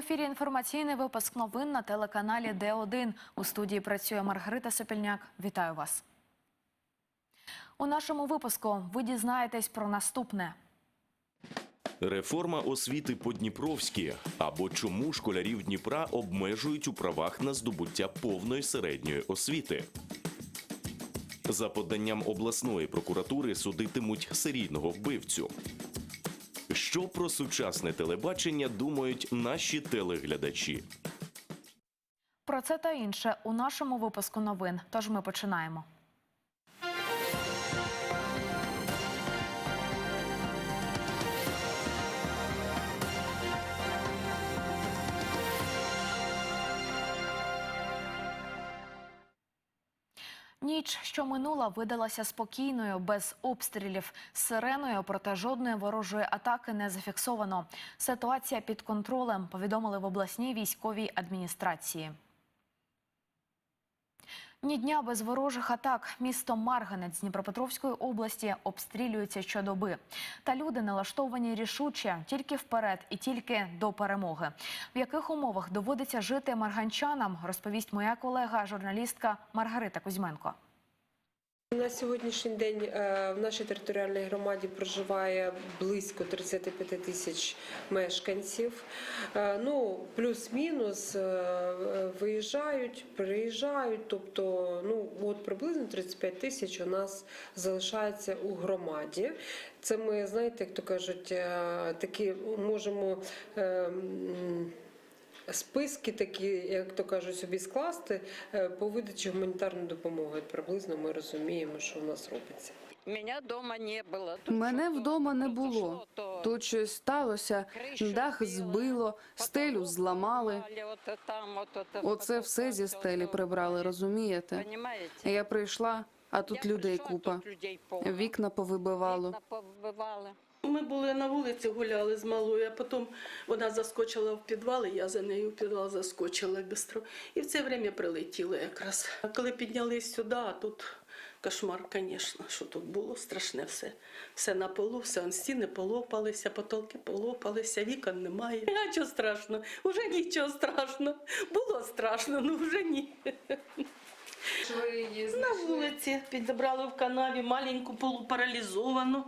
ефірі інформаційний випуск новин на телеканалі Д1. У студії працює Маргарита Сопільняк. Вітаю вас. У нашому випуску ви дізнаєтесь про наступне. Реформа освіти по-дніпровськи або чому школярів Дніпра обмежують у правах на здобуття повної середньої освіти. За поданням обласної прокуратури судитимуть серійного вбивцю. Що про сучасне телебачення думають наші телеглядачі? Про це та інше у нашому випуску новин. Тож ми починаємо. Ніч, що минула, видалася спокійною, без обстрілів, сиреною, проте жодної ворожої атаки не зафіксовано. Ситуація під контролем, повідомили в обласній військовій адміністрації. Ні дня без ворожих атак. Місто Марганець Дніпропетровської області обстрілюється щодоби. Та люди налаштовані рішуче тільки вперед і тільки до перемоги. В яких умовах доводиться жити марганчанам, розповість моя колега, журналістка Маргарита Кузьменко. На сьогоднішній день е, в нашій територіальній громаді проживає близько 35 тисяч мешканців. Е, Ну, плюс-мінус е, виїжджають, приїжджають. Тобто, ну от приблизно 35 тисяч у нас залишається у громаді. Це ми, знаєте, як то кажуть, такі можемо. Списки такі, як то кажуть, собі скласти е, по видачі гуманітарної допомоги. Приблизно ми розуміємо, що в нас робиться. Мене вдома не було. Мене вдома не було. то Тут щось сталося, дах збило, стелю зламали. Оце все зі стелі прибрали, розумієте? Я прийшла, а тут людей купа. Вікна повибивало. Ми були на вулиці, гуляли з малою, а потім вона заскочила в підвал, і я за нею в підвал заскочила швидко. І в це время прилетіло якраз. А коли піднялись сюди, а тут кошмар, звісно, що тут було страшне все. Все на полу, все он стіни полопалися, потолки полопалися, вікон немає. А що страшно? Уже нічого страшного. Було страшно, ну вже ні. На вулиці підібрали в канаві маленьку полупаралізовану.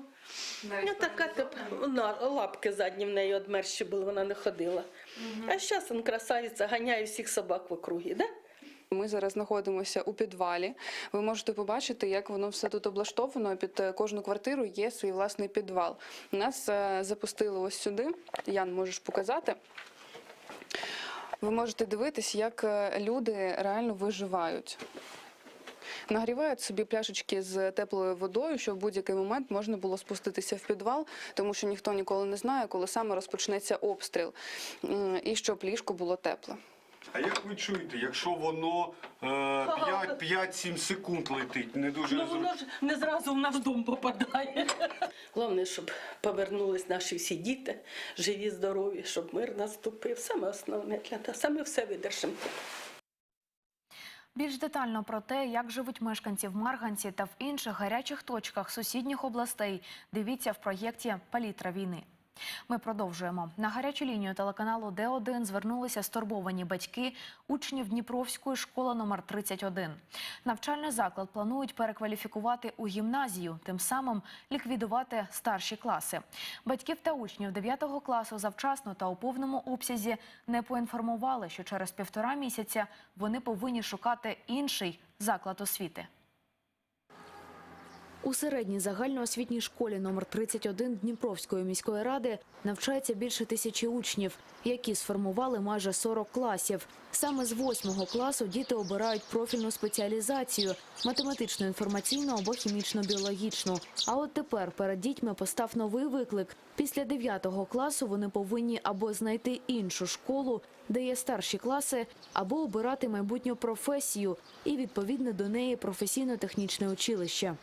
Ну, така тепер лапки задні в неї одмерші були, вона не ходила. А зараз він красавиця, ганяє всіх собак в округі, да? Ми зараз знаходимося у підвалі. Ви можете побачити, як воно все тут облаштовано. Під е, кожну квартиру є свій власний підвал. Нас е, запустили ось сюди. Ян, можеш показати. Ви можете дивитись, як е, люди реально виживають. Нагрівають собі пляшечки з теплою водою, щоб в будь-який момент можна було спуститися в підвал, тому що ніхто ніколи не знає, коли саме розпочнеться обстріл, і щоб ліжко було тепле. А як ви чуєте, якщо воно е, 5-7 секунд летить, не дуже Ну воно ж не зразу в наш дом попадає. Головне, щоб повернулись наші всі діти, живі, здорові, щоб мир наступив. Саме основне для нас. Саме все видержимо. Більш детально про те, як живуть мешканці в Марганці та в інших гарячих точках сусідніх областей, дивіться в проєкті Палітра війни. Ми продовжуємо на гарячу лінію телеканалу Д1 звернулися стурбовані батьки учнів Дніпровської школи номер 31. Навчальний заклад планують перекваліфікувати у гімназію, тим самим ліквідувати старші класи. Батьків та учнів 9 класу завчасно та у повному обсязі не поінформували, що через півтора місяця вони повинні шукати інший заклад освіти. У середній загальноосвітній школі номер 31 Дніпровської міської ради навчається більше тисячі учнів, які сформували майже 40 класів. Саме з 8 класу діти обирають профільну спеціалізацію – математично інформаційну або хімічно-біологічну. А от тепер перед дітьми постав новий виклик. Після 9 класу вони повинні або знайти іншу школу, де є старші класи, або обирати майбутню професію і відповідне до неї професійно-технічне училище.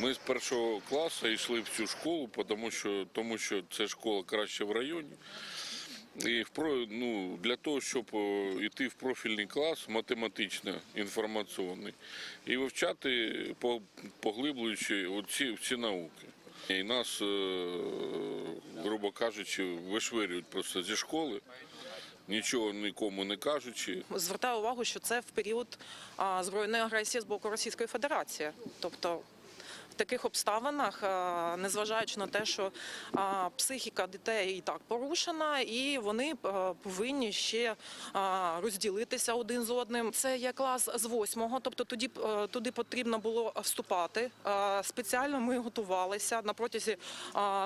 Ми з першого класу йшли в цю школу, тому що, тому що це школа краще в районі. І ну, для того, щоб е, йти в профільний клас, математично інформаційний, і вивчати, поглиблюючи оці ці науки. І нас, е, грубо кажучи, вишвирюють просто зі школи. нічого нікому не кажучи. Звертаю увагу, що це в період збройної агресії з боку Російської Федерації. Тобто в таких обставинах, незважаючи на те, що психіка дітей і так порушена, і вони повинні ще розділитися один з одним. Це є клас з восьмого, тобто тоді е, туди потрібно було вступати. Спеціально ми готувалися на протязі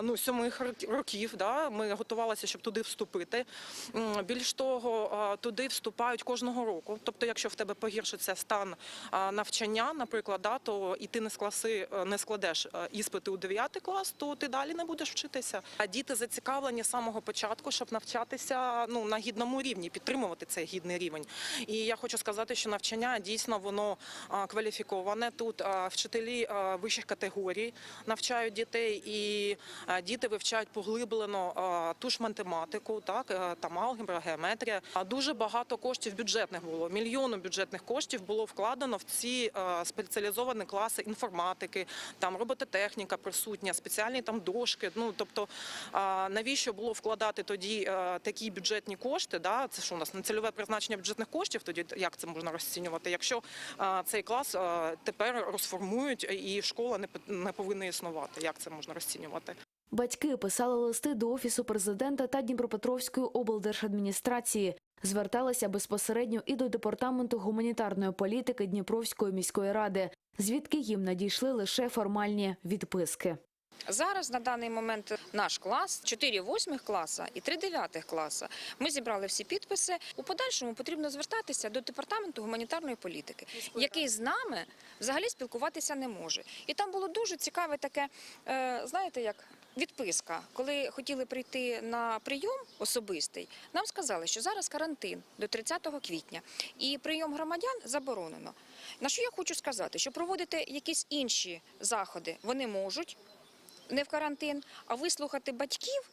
ну, сьомих рок- років. Да, ми готувалися, щоб туди вступити. Більш того, туди вступають кожного року. Тобто, якщо в тебе погіршиться стан навчання, наприклад, да, то і ти не скласи е, не складеш е, іспити у 9 клас, то ти далі не будеш вчитися. А діти зацікавлені з самого початку, щоб навчатися ну на гідному рівні, підтримувати цей гідний рівень. І я хочу сказати, що навчання дійсно воно кваліфіковане. Тут вчителі вищих категорій навчають дітей, і діти вивчають поглиблено ту ж математику, так е, там алгебра, геометрія. А дуже багато коштів бюджетних було. Мільйони бюджетних коштів було вкладено в ці спеціалізовані класи інформатики, там робототехніка присутня, спеціальні там дошки. Ну тобто, навіщо було вкладати тоді е, такі бюджетні кошти? Да? Це що у нас на цільове призначення бюджетних коштів? Тоді як це можна розцінювати? Якщо цей клас тепер розформують і школа не повинна існувати, як це можна розцінювати? Батьки писали листи до офісу президента та Дніпропетровської облдержадміністрації. Зверталися безпосередньо і до департаменту гуманітарної політики Дніпровської міської ради, звідки їм надійшли лише формальні відписки. Зараз на даний момент наш клас, 4 восьмих класа і 3 дев'ятих класа. Ми зібрали всі підписи. У подальшому потрібно звертатися до департаменту гуманітарної політики, який з нами взагалі спілкуватися не може. І там було дуже цікаве таке, е, знаєте, як. Відписка, коли хотіли прийти на прийом особистий, нам сказали, що зараз карантин до 30 квітня, і прийом громадян заборонено. На що я хочу сказати, що проводити якісь інші заходи вони можуть, не в карантин, а вислухати батьків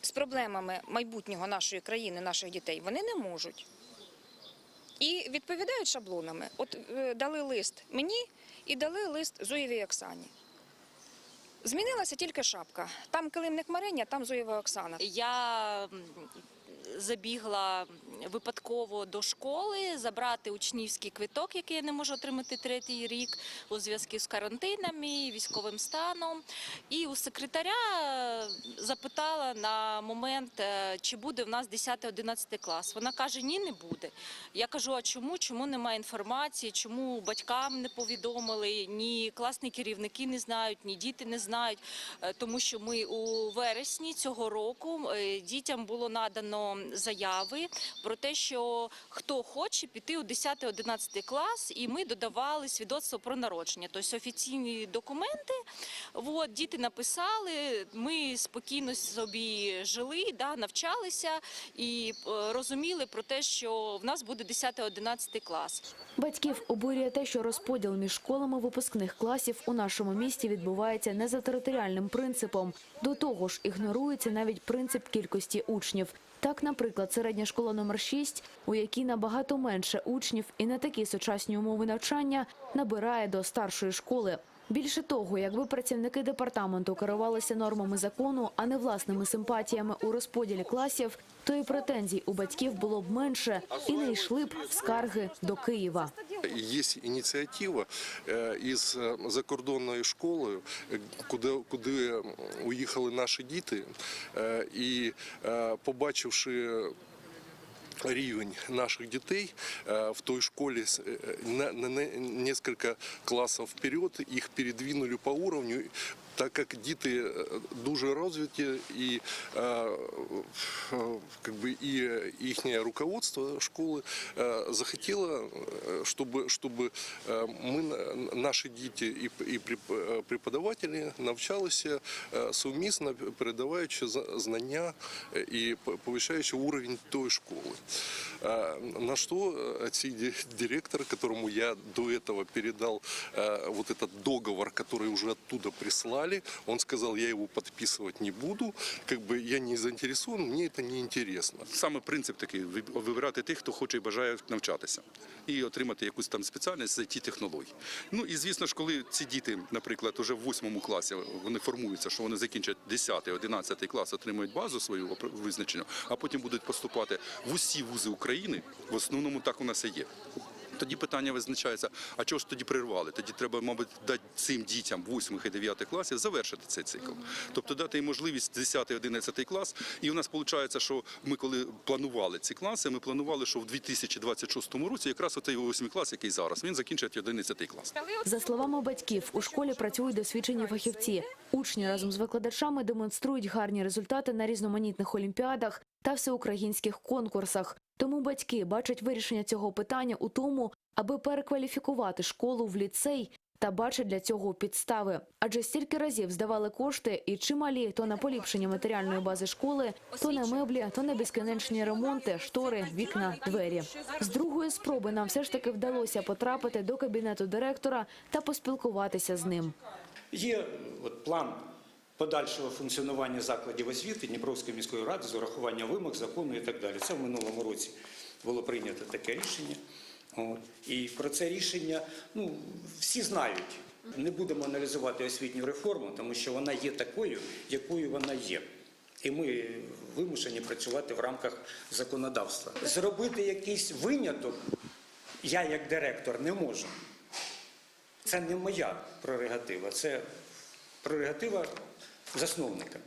з проблемами майбутнього нашої країни, наших дітей, вони не можуть. І відповідають шаблонами. От е, дали лист мені і дали лист Зоєвій Оксані. Змінилася тільки шапка. Там килимник Мариня, там Зоєва Оксана. Я забігла випадково до школи забрати учнівський квиток, який я не можу отримати третій рік у зв'язку з карантинами, військовим станом. І у секретаря е, запитала на момент, е, чи буде в нас 10-11 клас. Вона каже, ні, не буде. Я кажу, а чому? Чому немає інформації? Чому батькам не повідомили? Ні класні керівники не знають, ні діти не знають. Е, Тому що ми у вересні цього року дітям було надано заяви про те, що хто хоче піти у 10-11 клас, і ми додавали свідоцтво про народження, тобто офіційні документи. От, діти написали, ми спокійно собі жили, да, навчалися і е, розуміли про те, що в нас буде 10-11 клас. Батьків обурює те, що розподіл між школами випускних класів у нашому місті відбувається не за територіальним принципом. До того ж, ігнорується навіть принцип кількості учнів. Так, наприклад, середня школа номер 6, у якій набагато менше учнів і не такі сучасні умови навчання, набирає до старшої школи. Більше того, якби працівники департаменту керувалися нормами закону, а не власними симпатіями у розподілі класів, то і претензій у батьків було б менше і не йшли б скарги до Києва. Є ініціатива е, із е, закордонною школою, е, куди, куди уїхали наші діти, і побачивши. Рівень наших дітей в той школі на, на, на несколько класів вперед, їх передвинули по уровню, так як діти е, дуже розвиті і е, е, как бы і їхнє руководство школи е, захотіло, е, щоб, щоб е, ми, на- наші діти і, і преп- е, преподавателі навчалися е, сумісно, передаваючи за- знання е, і п- повищаючи уровень тої школи. Е, На що е, цей ди- директор, которому я до этого передал э, вот этот договор, который уже оттуда прислали, подписали. Он сказал, я его подписывать не буду, как бы я не заинтересован, мне это не интересно. Саме принцип такий ви- вибирати тих, хто хоче і бажає навчатися, і отримати якусь там спеціальність з it технологій. Ну і звісно ж, коли ці діти, наприклад, уже в восьмому класі вони формуються, що вони закінчать 10 11 клас, отримують базу свою опри- визначену, а потім будуть поступати в усі вузи України. В основному так у нас і є. Тоді питання визначається, а чого ж тоді прервали? Тоді треба, мабуть, дати цим дітям 8 і 9 класів завершити цей цикл. Тобто дати їм можливість 10 11 клас. І у нас виходить, що ми коли планували ці класи, ми планували, що в 2026 році якраз оцей 8 клас, який зараз, він закінчить 11 клас. За словами батьків, у школі працюють досвідчені фахівці. Учні разом з викладачами демонструють гарні результати на різноманітних олімпіадах та всеукраїнських конкурсах. Тому батьки бачать вирішення цього питання у тому, аби перекваліфікувати школу в ліцей та бачать для цього підстави. Адже стільки разів здавали кошти і чималі то на поліпшення матеріальної бази школи, то на меблі, то на безкінечні ремонти, штори, вікна, двері. З другої спроби нам все ж таки вдалося потрапити до кабінету директора та поспілкуватися з ним. Є от план подальшого функціонування закладів освіти Дніпровської міської ради з урахуванням вимог закону і так далі. Це в минулому році було прийнято таке рішення. І про це рішення ну, всі знають. Не будемо аналізувати освітню реформу, тому що вона є такою, якою вона є. І ми вимушені працювати в рамках законодавства. Зробити якийсь виняток я, як директор, не можу. Це не моя прерогатива, це прерогатива засновника.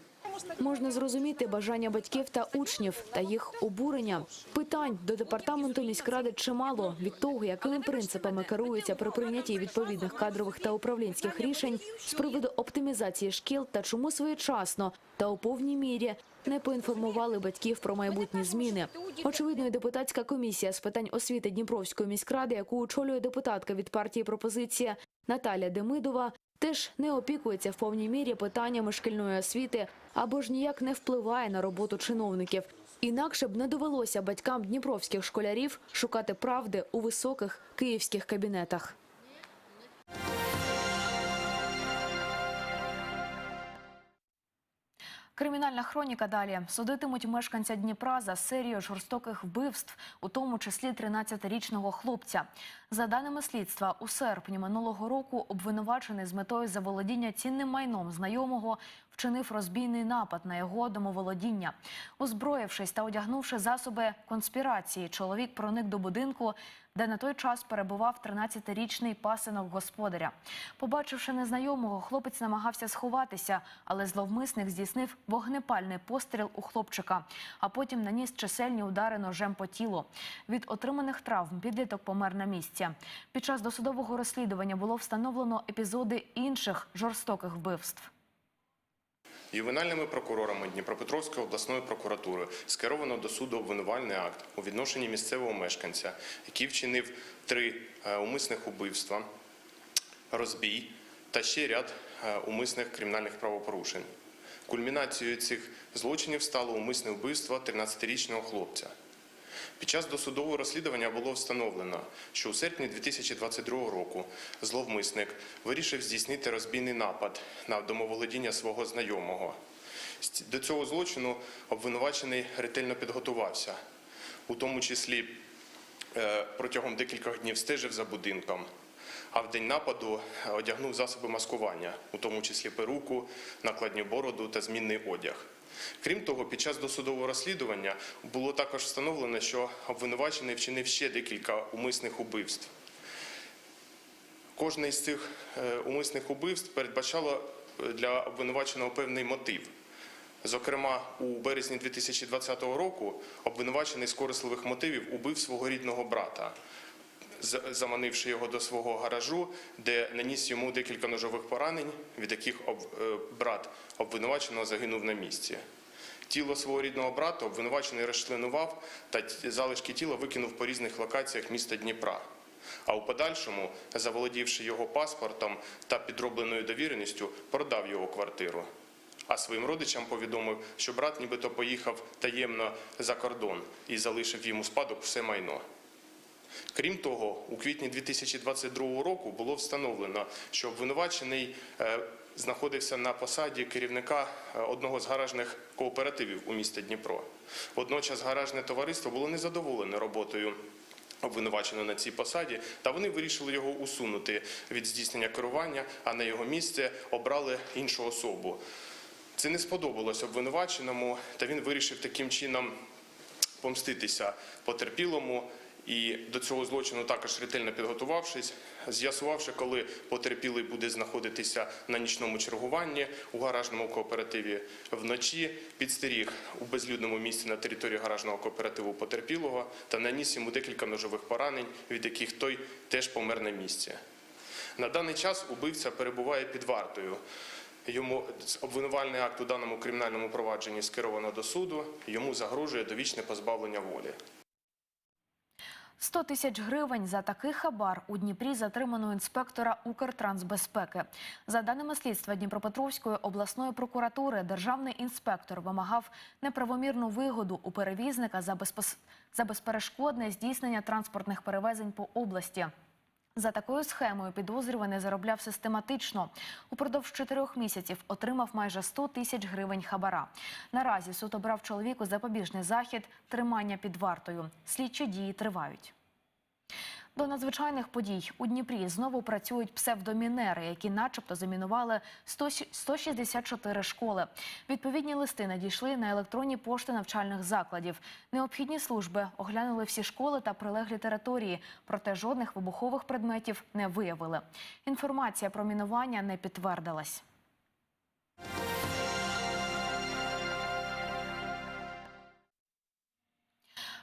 Можна зрозуміти бажання батьків та учнів та їх обурення. Питань до департаменту міськради чимало від того, якими принципами керуються при прийнятті відповідних кадрових та управлінських рішень з приводу оптимізації шкіл та чому своєчасно та у повній мірі не поінформували батьків про майбутні зміни. Очевидно, і депутатська комісія з питань освіти Дніпровської міськради, яку очолює депутатка від партії пропозиція Наталя Демидова, теж не опікується в повній мірі питаннями шкільної освіти або ж ніяк не впливає на роботу чиновників. Інакше б не довелося батькам дніпровських школярів шукати правди у високих київських кабінетах. Кримінальна хроніка далі судитимуть мешканця Дніпра за серію жорстоких вбивств, у тому числі 13-річного хлопця. За даними слідства, у серпні минулого року обвинувачений з метою заволодіння цінним майном знайомого вчинив розбійний напад на його домоволодіння. Озброївшись та одягнувши засоби конспірації, чоловік проник до будинку, де на той час перебував 13-річний пасинок господаря. Побачивши незнайомого, хлопець намагався сховатися, але зловмисник здійснив вогнепальний постріл у хлопчика, а потім наніс чисельні удари ножем по тілу. Від отриманих травм підліток помер на місці. Під час досудового розслідування було встановлено епізоди інших жорстоких вбивств. Ювенальними прокурорами Дніпропетровської обласної прокуратури скеровано до суду обвинувальний акт у відношенні місцевого мешканця, який вчинив три е, умисних убивства, розбій та ще ряд е, умисних кримінальних правопорушень. Кульмінацією цих злочинів стало умисне вбивство 13-річного хлопця. Під час досудового розслідування було встановлено, що у серпні 2022 року зловмисник вирішив здійснити розбійний напад на домоволодіння свого знайомого. До цього злочину обвинувачений ретельно підготувався, у тому числі е, протягом декількох днів стежив за будинком. А в день нападу е, одягнув засоби маскування, у тому числі перуку, накладню бороду та змінний одяг. Крім того, під час досудового розслідування було також встановлено, що обвинувачений вчинив ще декілька умисних убивств. Кожне із цих е, умисних убивств передбачало е, для обвинуваченого певний мотив. Зокрема, у березні 2020 року обвинувачений з корисливих мотивів убив свого рідного брата, заманивши його до свого гаражу, де наніс йому декілька ножових поранень, від яких е, брат обвинуваченого загинув на місці. Тіло свого рідного брата обвинувачений розчленував та залишки тіла викинув по різних локаціях міста Дніпра. А у подальшому, заволодівши його паспортом та підробленою довіреністю, продав його квартиру. А своїм родичам повідомив, що брат нібито поїхав таємно за кордон і залишив йому спадок все майно. Крім того, у квітні 2022 року було встановлено, що обвинувачений е, знаходився на посаді керівника е, одного з гаражних кооперативів у місті Дніпро. Водночас гаражне товариство було незадоволене роботою обвинуваченого на цій посаді, та вони вирішили його усунути від здійснення керування, а на його місце обрали іншу особу. Це не сподобалось обвинуваченому, та він вирішив таким чином помститися потерпілому. І до цього злочину також ретельно підготувавшись, з'ясувавши, коли потерпілий буде знаходитися на нічному чергуванні у гаражному кооперативі вночі, підстеріг у безлюдному місці на території гаражного кооперативу потерпілого та наніс йому декілька ножових поранень, від яких той теж помер на місці. На даний час убивця перебуває під вартою. Йому обвинувальний акт у даному кримінальному провадженні скеровано до суду. Йому загрожує довічне позбавлення волі. 100 тисяч гривень за такий хабар у Дніпрі затримано інспектора Укртрансбезпеки. За даними слідства Дніпропетровської обласної прокуратури, державний інспектор вимагав неправомірну вигоду у перевізника за, безпос... безперешкодне здійснення транспортних перевезень по області. За такою схемою підозрюваний заробляв систематично. Упродовж чотирьох місяців отримав майже 100 тисяч гривень хабара. Наразі суд обрав чоловіку запобіжний захід тримання під вартою. Слідчі дії тривають. До надзвичайних подій у Дніпрі знову працюють псевдомінери, які начебто замінували 100 164 школи. Відповідні листи надійшли на електронні пошти навчальних закладів. Необхідні служби оглянули всі школи та прилеглі території, проте жодних вибухових предметів не виявили. Інформація про мінування не підтвердилась.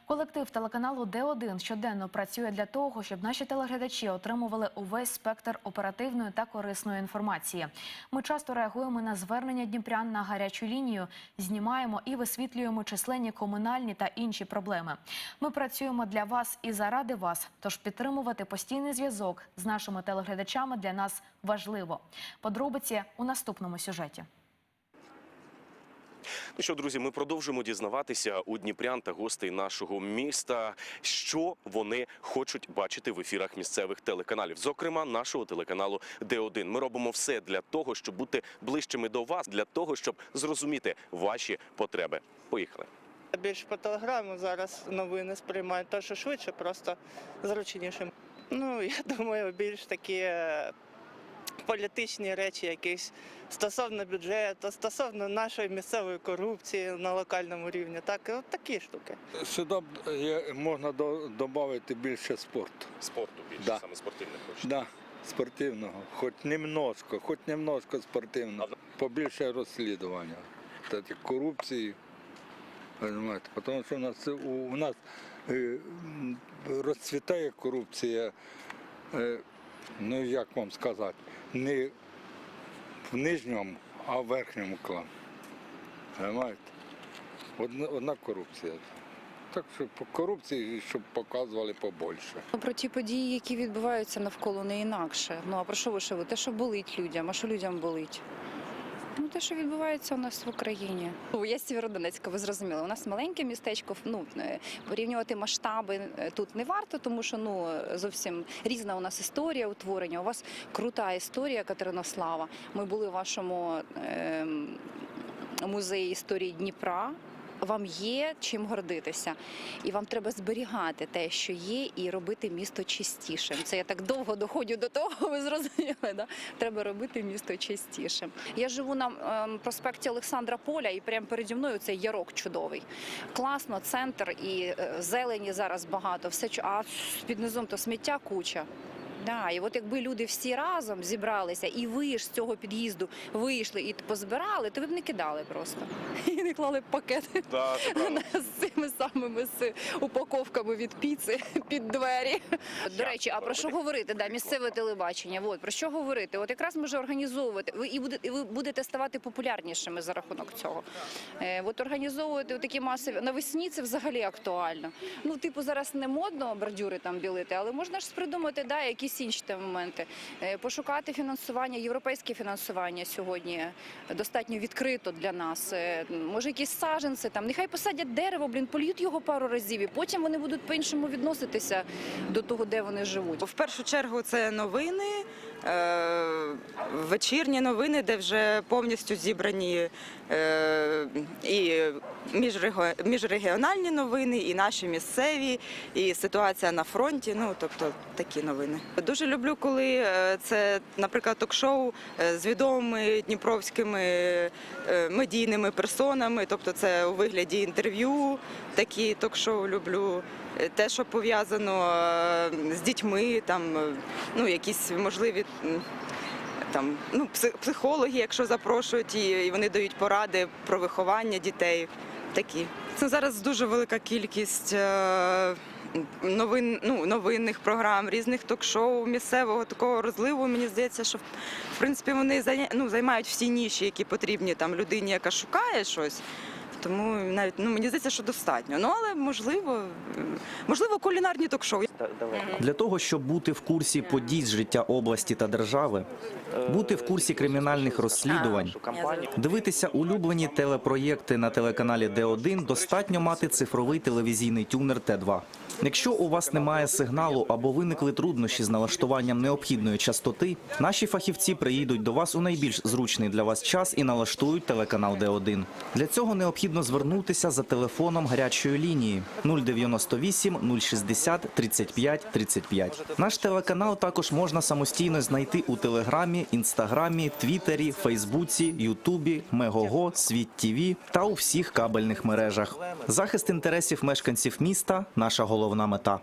Колектив телеканалу Д1 щоденно працює для того, щоб наші телеглядачі отримували увесь спектр оперативної та корисної інформації. Ми часто реагуємо на звернення дніпрян на гарячу лінію, знімаємо і висвітлюємо численні комунальні та інші проблеми. Ми працюємо для вас і заради вас. Тож підтримувати постійний зв'язок з нашими телеглядачами для нас важливо. Подробиці у наступному сюжеті. Ну що, друзі, ми продовжуємо дізнаватися у дніпрян та гостей нашого міста, що вони хочуть бачити в ефірах місцевих телеканалів, зокрема нашого телеканалу Д1. Ми робимо все для того, щоб бути ближчими до вас, для того, щоб зрозуміти ваші потреби. Поїхали. Більш по телеграму зараз новини сприймають, то що швидше, просто зручніше. Ну, я думаю, більш такі е, політичні речі, якісь стосовно бюджету, стосовно нашої місцевої корупції на локальному рівні. Так, от такі штуки. Сюди можна додати більше спорту. Спорту більше, Да. саме спортивних хочете. Да, спортивного, хоч немножко, хоч немножко спортивного. Побільше розслідування. Корупції. Понимаете? Тому що у нас, у, у нас е, розцвітає корупція, е, ну як вам сказати, не в нижньому, а в верхньому клані. Понимаєте? Одна, одна корупція. Так що по корупції, щоб показували побольше. Ну, Про ті події, які відбуваються навколо не інакше. Ну а про що ви ви? Те, що болить людям, а що людям болить? Ну, те, що відбувається у нас в Україні. Ну, Я з Сєвєродонецька, ви зрозуміли. У нас маленьке містечко. Ну е, порівнювати масштаби е, тут не варто, тому що ну зовсім різна у нас історія утворення. У вас крута історія Катеринослава. Ми були в вашому е, музеї історії Дніпра. Вам є чим гордитися, і вам треба зберігати те, що є, і робити місто чистішим. Це я так довго доходжу до того, ви зрозуміли. Да? Треба робити місто чистішим. Я живу на ем, проспекті Олександра Поля, і прямо переді мною цей ярок чудовий. Класно, центр і е, зелені зараз багато. Все а під низом то сміття куча. Да, і от якби люди всі разом зібралися, і ви ж з цього під'їзду вийшли і позбирали, то ви б не кидали просто і не клали б пакети Да, з цими самими з упаковками від піци під двері. До речі, а про що говорити? Да, місцеве телебачення. От про що говорити? От якраз може організовувати. Ви і будете і ви будете ставати популярнішими за рахунок цього. Е, от організовувати такі масові навесні це взагалі актуально. Ну, типу, зараз не модно бордюри там білити, але можна ж придумати да, якісь інші там моменти. Е, Пошукати фінансування, європейське фінансування сьогодні достатньо відкрито для нас. Е, Може, якісь саженці там. Нехай посадять дерево, блін, поліють його пару разів, і потім вони будуть по-іншому відноситися до того, де вони живуть. В першу чергу це новини, вечірні новини, де вже повністю зібрані е, і міжрегіональні новини, і наші місцеві, і ситуація на фронті. Ну тобто такі новини. Дуже люблю, коли е, це, наприклад, ток-шоу е, з відомими дніпровськими е, медійними персонами. Тобто, це у вигляді інтерв'ю. Такі ток-шоу люблю. Те, що пов'язано е, з дітьми, там е, ну якісь можливі. Там ну психологи, якщо запрошують, і, і вони дають поради про виховання дітей. Такі це зараз дуже велика кількість е, новин, ну новинних програм, різних ток-шоу, місцевого такого розливу. Мені здається, що в принципі вони ну, займають всі ніші, які потрібні там людині, яка шукає щось. Тому навіть ну мені здається, що достатньо. Ну але можливо, можливо, кулінарні ток-шоу. Для того, щоб бути в курсі подій з життя області та держави, бути в курсі кримінальних розслідувань, дивитися улюблені телепроєкти на телеканалі Д1, достатньо мати цифровий телевізійний тюнер Т2. Якщо у вас немає сигналу або виникли труднощі з налаштуванням необхідної частоти, наші фахівці приїдуть до вас у найбільш зручний для вас час і налаштують телеканал Д1. Для цього необхідно звернутися за телефоном гарячої лінії 098 060 35 35. Наш телеканал також можна самостійно знайти у Телеграмі, Інстаграмі, Твіттері, Фейсбуці, Ютубі, Мегого, Світ ТІВІ та у всіх кабельних мережах. Захист інтересів мешканців міста наша головна мета.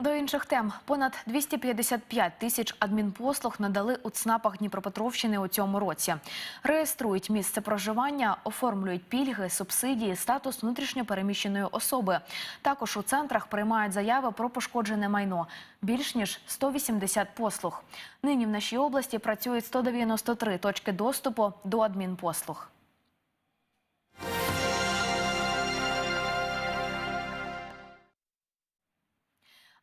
До інших тем понад 255 тисяч адмінпослуг надали у ЦНАПах Дніпропетровщини у цьому році. Реєструють місце проживання, оформлюють пільги, субсидії, статус внутрішньопереміщеної особи. Також у центрах приймають заяви про пошкоджене майно. Більш ніж 180 послуг. Нині в нашій області працюють 193 точки доступу до адмінпослуг.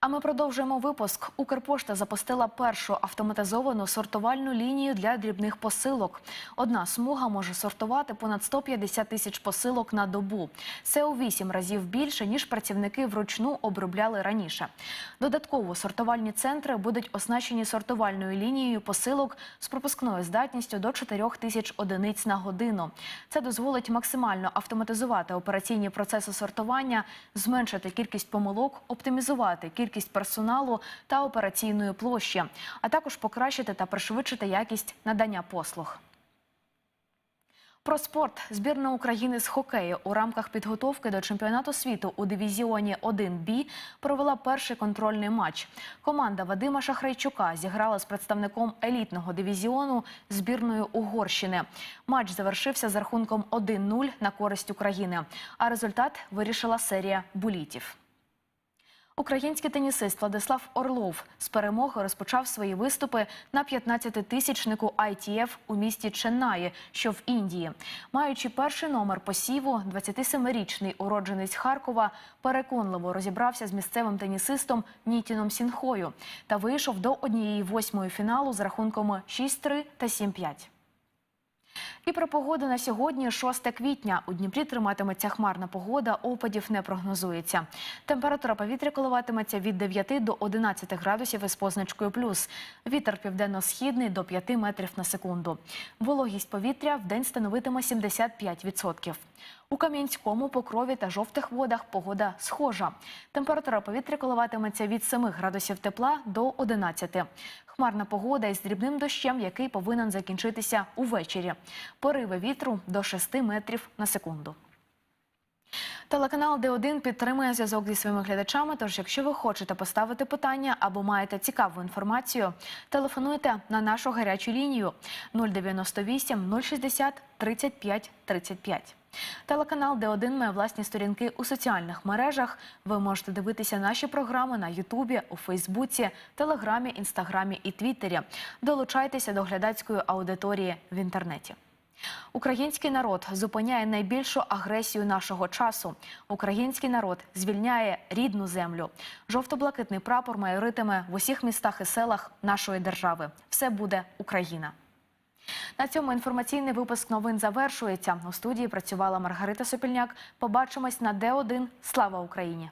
А ми продовжуємо випуск. Укрпошта запустила першу автоматизовану сортувальну лінію для дрібних посилок. Одна смуга може сортувати понад 150 тисяч посилок на добу. Це у вісім разів більше ніж працівники вручну обробляли раніше. Додатково сортувальні центри будуть оснащені сортувальною лінією посилок з пропускною здатністю до 4 тисяч одиниць на годину. Це дозволить максимально автоматизувати операційні процеси сортування, зменшити кількість помилок, оптимізувати кількість персоналу та операційної площі, а також покращити та пришвидшити якість надання послуг. Про спорт збірна України з хокею у рамках підготовки до чемпіонату світу у дивізіоні 1Б провела перший контрольний матч. Команда Вадима Шахрайчука зіграла з представником елітного дивізіону збірної Угорщини. Матч завершився з рахунком 1-0 на користь України. А результат вирішила серія булітів. Український тенісист Владислав Орлов з перемоги розпочав свої виступи на 15-тисячнику ITF у місті Ченнаї, що в Індії. Маючи перший номер посіву, 27-річний уродженець Харкова переконливо розібрався з місцевим тенісистом Нітіном Сінхою та вийшов до однієї восьмої фіналу з рахунками 6-3 та 7-5. І про погоду на сьогодні, 6 квітня. У Дніпрі триматиметься хмарна погода, опадів не прогнозується. Температура повітря коливатиметься від 9 до 11 градусів із позначкою плюс. Вітер південно-східний до 5 метрів на секунду. Вологість повітря в день становитиме 75%. У Кам'янському, Покрові та жовтих водах погода схожа. Температура повітря коливатиметься від 7 градусів тепла до 11. Хмарна погода із дрібним дощем, який повинен закінчитися увечері. Пориви вітру до 6 метрів на секунду. Телеканал Д1 підтримує зв'язок зі своїми глядачами. Тож, якщо ви хочете поставити питання або маєте цікаву інформацію, телефонуйте на нашу гарячу лінію 098 060 35 35. Телеканал Д1 має власні сторінки у соціальних мережах. Ви можете дивитися наші програми на Ютубі, у Фейсбуці, Телеграмі, Інстаграмі і Твіттері. Долучайтеся до глядацької аудиторії в інтернеті. Український народ зупиняє найбільшу агресію нашого часу. Український народ звільняє рідну землю. Жовто-блакитний прапор майоритиме в усіх містах і селах нашої держави. Все буде Україна. На цьому інформаційний випуск новин завершується. У студії працювала Маргарита Сопільняк. Побачимось на Д1. Слава Україні!